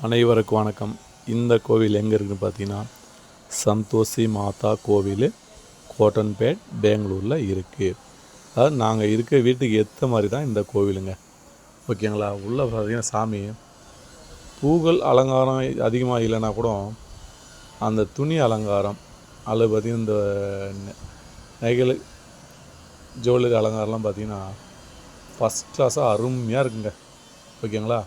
அனைவருக்கும் வணக்கம். இந்த கோவில் எங்கே இருக்குதுன்னு பார்த்தீங்கன்னா சந்தோஷி மாதா கோவில் கோட்டன்பேட் பெங்களூரில் இருக்குது அதாவது நாங்கள் இருக்க வீட்டுக்கு ஏற்ற மாதிரி தான் இந்த கோவிலுங்க. ஓகேங்களா? உள்ளே பார்த்தீங்கன்னா சாமி பூக்கள் அலங்காரம் அதிகமாக இல்லைன்னா கூட அந்த துணி அலங்காரம் அதில் பார்த்திங்கன்னா இந்த நெ- ஜுவல்லரி அலங்காரம்லாம் பார்த்திங்கன்னா ஃபஸ்ட் கிளாஸாக அருமையாக இருக்குங்க. ஓகேங்களா?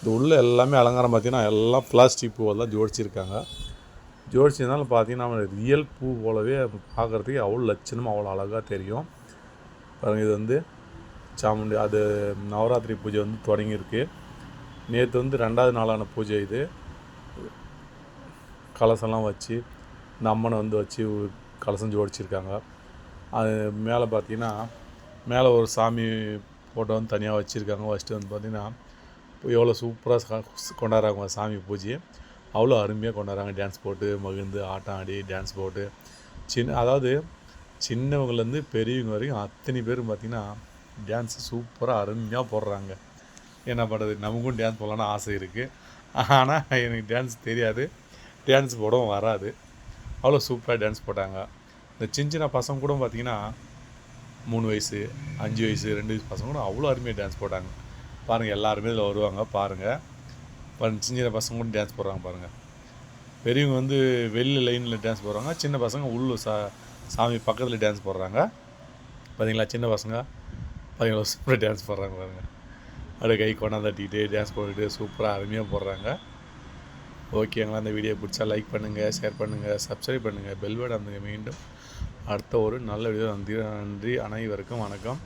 இது உள்ள எல்லாமே அலங்காரம் பார்த்தீங்கன்னா எல்லாம் பிளாஸ்டிக் பூவெல்லாம் ஜோடிச்சிருக்காங்க. ஜோடிச்சதுனால பார்த்தீங்கன்னா ரியல் பூ போலவே பார்க்குறதுக்கு அவ்வளோ லட்சணமாக அவ்வளோ அழகாக தெரியும். பாருங்கள் இது வந்து சாமுண்டி அது நவராத்திரி பூஜை வந்து தொடங்கியிருக்கு. நேற்று வந்து ரெண்டாவது நாளான பூஜை இது. கலசம்லாம் வச்சு இந்த அம்மனை வந்து வச்சு கலசம் ஜோடிச்சிருக்காங்க. அது மேலே பார்த்தீங்கன்னா மேலே ஒரு சாமி ஃபோட்டோ வந்து தனியாக வச்சுருக்காங்க. வச்சுட்டு வந்து பார்த்திங்கன்னா எவ்வளோ சூப்பராக கொண்டாடுறாங்க சாமி பூஜையை. அவ்வளோ அருமையாக கொண்டாடுறாங்க. டான்ஸ் போட்டு மகிழ்ந்து ஆட்டம் ஆடி டான்ஸ் போட்டு. சின்ன அதாவது சின்னவங்கலேருந்து பெரியவங்க வரைக்கும் அத்தனை பேரும் பார்த்திங்கன்னா டான்ஸ் சூப்பராக அருமையாக போடுறாங்க. என்ன பண்ணுறது நமக்கும் டான்ஸ் போடலான்னு ஆசை இருக்குது ஆனால் எனக்கு டான்ஸ் தெரியாது. டான்ஸ் போடவும் வராது. அவ்வளோ சூப்பராக டான்ஸ் போட்டாங்க. இந்த சின்ன சின்ன பசங்க கூட பார்த்திங்கன்னா மூணு வயசு அஞ்சு வயசு ரெண்டு வயசு பசங்க கூட அவ்வளோ அருமையாக டான்ஸ் போட்டாங்க. பாருங்கள் எல்லாருமே இதில் வருவாங்க பாருங்கள் பாருங்க. சின்ன சின்ன பசங்க கூட டான்ஸ் போடுறாங்க பாருங்கள் பெரியவங்க வந்து வெளியில் லைனில் டான்ஸ் போடுறாங்க சின்ன பசங்க உள்ள சா சாமி பக்கத்தில் டான்ஸ் போடுறாங்க. பார்த்தீங்களா சின்ன பசங்க? பார்த்தீங்களா சூப்பராக டான்ஸ் போடுறாங்க பாருங்கள் அப்படியே கை கொண்டாந்துட்டிக்கிட்டு டான்ஸ் போட்டுட்டு சூப்பராக அருமையாக போடுறாங்க. ஓகேங்களா அந்த வீடியோ பிடிச்சா லைக் பண்ணுங்கள் ஷேர் பண்ணுங்கள் சப்ஸ்கிரைப் பண்ணுங்கள் பெல் பட்டன் அமுங்க மீண்டும். அடுத்த ஒரு நல்ல வீடியோ நன்றி நன்றி அனைவருக்கும் வணக்கம்.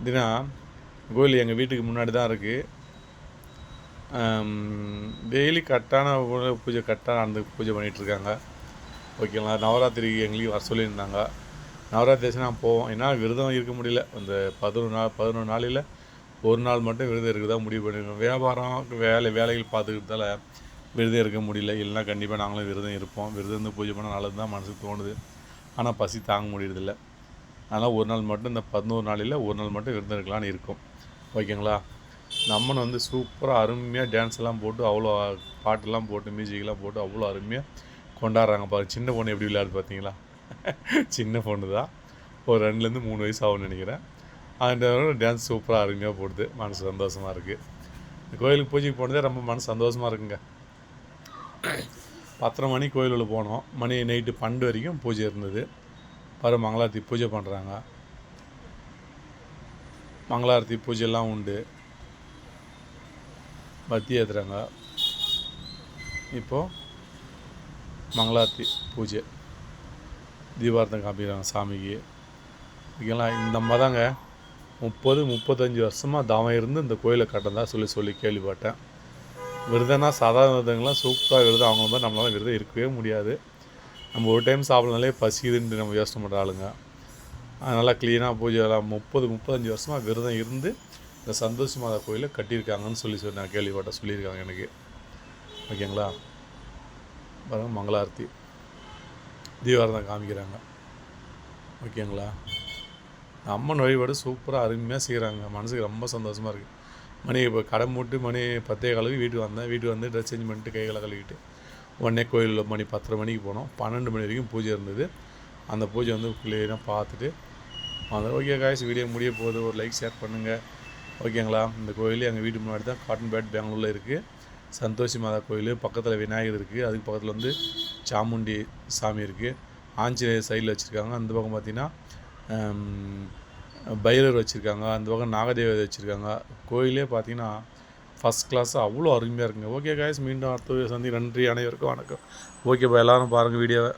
இதுனா கோயில் எங்கள் வீட்டுக்கு முன்னாடி தான் இருக்குது டெய்லி கரெக்டான பூஜை கரெக்டாக அந்த பூஜை பண்ணிகிட்ருக்காங்க ஓகேங்களா? நவராத்திரிக்கு எங்களையும் வர சொல்லியிருந்தாங்க. நவராத்திரி நான் போவோம். ஏன்னா விரதம் இருக்க முடியல. அந்த பதினொரு நாள் பதினொரு நாளில் ஒரு நாள் மட்டும் விரதம் இருக்க தான் முடிவு பண்ணிருக்கோம். வியாபாரம் வேலை வேலைகள் பார்த்துக்கிறதால விரதம் இருக்க முடியல. இல்லைன்னா கண்டிப்பாக நாங்களும் விரதம் இருப்போம். விரதம் இருந்து பூஜை பண்ண நல்லது தான் மனசுக்கு தோணுது. ஆனால் பசி தாங்க முடியறதில்ல. அதனால் ஒரு நாள் மட்டும் இந்த பதினோரு நாளில் ஒரு நாள் மட்டும் விரதம் இருக்கலாம்னு இருக்கும். ஓகேங்களா? நம்மனை வந்து சூப்பராக அருமையாக டான்ஸ் எல்லாம் போட்டு அவ்வளோ பாட்டெல்லாம் போட்டு மியூசிக்லாம் போட்டு அவ்வளோ அருமையாக கொண்டாடுறாங்க பாரு. சின்ன பொண்ணு எப்படி விளையாடுது பார்த்தீங்களா சின்ன பொண்ணு தான் ஒரு ரெண்டுலேருந்து மூணு வயசு ஆகும்னு நினைக்கிறேன். அந்த டான்ஸ் சூப்பராக அருமையாக போடுது. மனசு சந்தோஷமாக இருக்குது இந்த கோயிலுக்கு பூஜைக்கு போனதே ரொம்ப மனசு சந்தோஷமாக இருக்குங்க. பத்தரை மணி கோயிலுள்ள போனோம். மணி நைட்டு பன்னெண்டு வரைக்கும் பூஜை இருந்தது. பாரு மங்களாத்தி பூஜை பண்ணுறாங்க மங்களாரத்தி பூஜையெல்லாம் உண்டு. பத்தி ஏற்றுறாங்க இப்போது மங்களாரத்தி பூஜை. தீபார்த்தம் காமிக்கிறாங்க சாமிக்கு. ஓகேங்களா இந்த மதங்க முப்பது முப்பத்தஞ்சு வருஷமாக தவம் இருந்து இந்த கோயிலை கட்டந்தா சொல்லி சொல்லி கேள்விப்பட்டேன். விரதம்னா சாதாரண விரதங்கள்லாம் சூப்பராக விரதம் அவங்க மாதிரி நம்மளால விரதம் இருக்கவே முடியாது. நம்ம ஒரு டைம் சாப்பிட்றதுனாலே பசிக்குதுன்ட்டு நம்ம யோசனை பண்ணுற ஆளுங்க. அதனால் க்ளீனாக பூஜை எல்லாம் முப்பது முப்பத்தஞ்சு வருஷமாக விரதம் இருந்து இந்த சந்தோஷ் மாதா கோயிலை கட்டியிருக்காங்கன்னு சொல்லி சொல்லி நான் கேள்விப்பட்டேன் சொல்லியிருக்காங்க எனக்கு. ஓகேங்களா? பாருங்கள் மங்களாரத்தி. தீபாரதம் காமிக்கிறாங்க. ஓகேங்களா? அம்மன் வழிபாடு சூப்பராக அருமையாக செய்கிறாங்க மனசுக்கு ரொம்ப சந்தோஷமாக இருக்குது மணி இப்போ கடை மூட்டு மணி பத்தே கழுவி வீட்டுக்கு வந்தேன். வீட்டுக்கு வந்து ட்ரெஸ் சேஞ்ச் பண்ணிட்டு கைகளை கழுவிட்டு உடனே கோயிலில் மணி பத்தரை மணிக்கு போனோம். பன்னெண்டு மணி வரைக்கும் பூஜை இருந்தது. அந்த பூஜை வந்து கிளியராக பார்த்துட்டு அந்த ஓகே காய்ஸ் வீடியோ முடிய போகுது. ஒரு லைக் ஷேர் பண்ணுங்கள் ஓகேங்களா இந்த கோயில் எங்கள் வீட்டு முன்னாடி தான் காட்டன் பேட் பெங்களூரில் இருக்குது சந்தோஷி மாதா கோயில். பக்கத்தில் விநாயகர் இருக்குது அதுக்கு பக்கத்தில் வந்து சாமுண்டி சாமி இருக்குது ஆஞ்சநேயர் சைடில் வச்சுருக்காங்க. அந்த பக்கம் பார்த்திங்கன்னா பைரவர் வச்சுருக்காங்க. அந்த பக்கம் நாகதேவர் வச்சுருக்காங்க. கோயிலே பார்த்தீங்கன்னா ஃபஸ்ட் கிளாஸ் அவ்வளோ அருமையாக இருக்குங்க. ஓகே காய்ஸ் மீண்டும் அடுத்த சந்தி நன்றி. அனைவருக்கும் வணக்கம். ஓகேப்பா எல்லோரும் பாருங்கள் வீடியோவை.